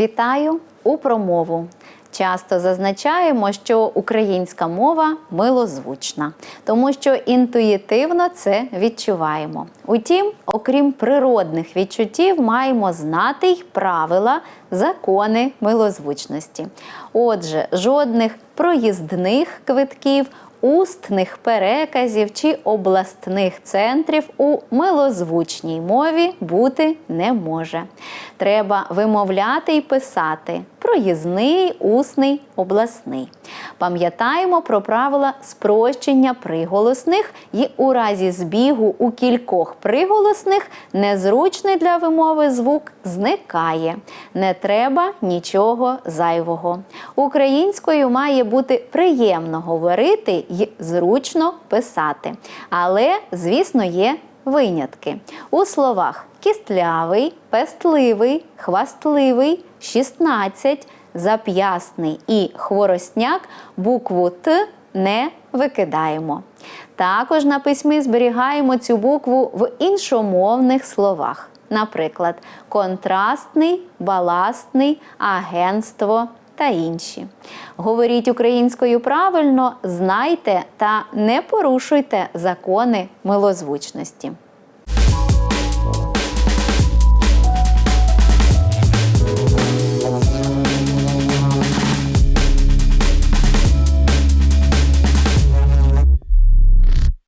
Вітаю у промову. Часто зазначаємо, що українська мова милозвучна, тому що інтуїтивно це відчуваємо. Утім, окрім природних відчуттів, маємо знати й правила, закони милозвучності. Отже, жодних проїздних квитків устних переказів чи обласних центрів у милозвучній мові бути не може. Треба вимовляти і писати проїзний, усний, обласний. Пам'ятаємо про правила спрощення приголосних і у разі збігу у кількох приголосних незручний для вимови звук зникає. Не треба нічого зайвого. Українською має бути приємно говорити і зручно писати. Але, звісно, є винятки. У словах кістлявий, пестливий, хвастливий, 16, зап'ясний і хворостняк букву Т не викидаємо. Також на письмі зберігаємо цю букву в іншомовних словах. Наприклад, контрастний, баластний, агентство та інші. Говоріть українською правильно, знайте та не порушуйте закони милозвучності.